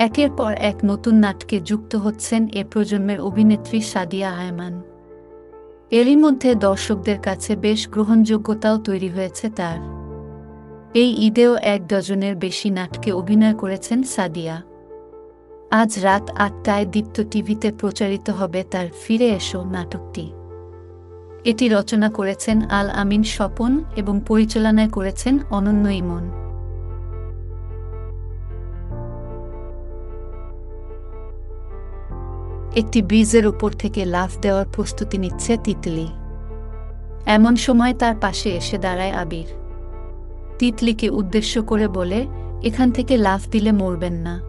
একের পর এক নতুন নাটকে যুক্ত হচ্ছেন এ প্রজন্মের অভিনেত্রী সাদিয়া আয়মান। এরই মধ্যে দর্শকদের কাছে বেশ গ্রহণযোগ্যতাও তৈরি হয়েছে তার। এই ঈদেও এক ডজনের বেশি নাটকে অভিনয় করেছেন সাদিয়া। আজ রাত আটটায় দীপ্ত টিভিতে প্রচারিত হবে তার ফিরে এসো নাটকটি। এটি রচনা করেছেন আল আমিন স্বপন এবং পরিচালনায় করেছেন অনন্য ইমন। একটি ব্রিজের উপর থেকে লাফ দেওয়ার প্রস্তুতি নিচ্ছে তিতলি। এমন সময় তার পাশে এসে দাঁড়ায় আবির। তিতলিকে উদ্দেশ্য করে বলে, এখান থেকে লাফ দিলে মরবেন না।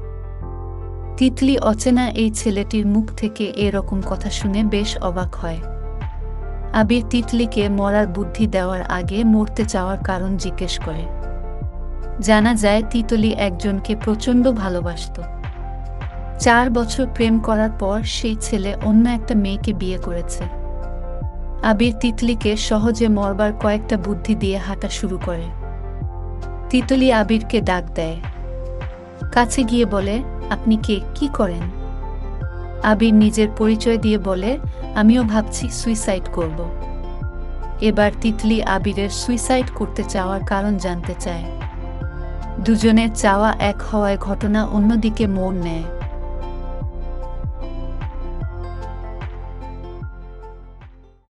তিতলি অচেনা এই ছেলেটির মুখ থেকে এরকম কথা শুনে বেশ অবাক হয়। আবির তিতলিকে মরার বুদ্ধি দেওয়ার আগে মরতে চাওয়ার কারণ জিজ্ঞেস করে। জানা যায়, তিতলি একজনকে প্রচণ্ড ভালোবাসত। চার বছর প্রেম করার পর সেই ছেলে অন্য একটা মেয়েকে বিয়ে করেছে। আবির তিতলিকে সহজে মরবার কয়েকটা বুদ্ধি দিয়ে হাঁটা শুরু করে। তিতলি আবিরকে ডাক দেয়। কাছে গিয়ে বলে, আপনি কে? কি করেন? আবির নিজের পরিচয় দিয়ে বলে, আমিও ভাবছি সুইসাইড করব। এবার তিতলি আবিরের সুইসাইড করতে চাওয়ার কারণ জানতে চায়। দুজনের চাওয়া এক হওয়ায় ঘটনা অন্যদিকে মোড় নেয়।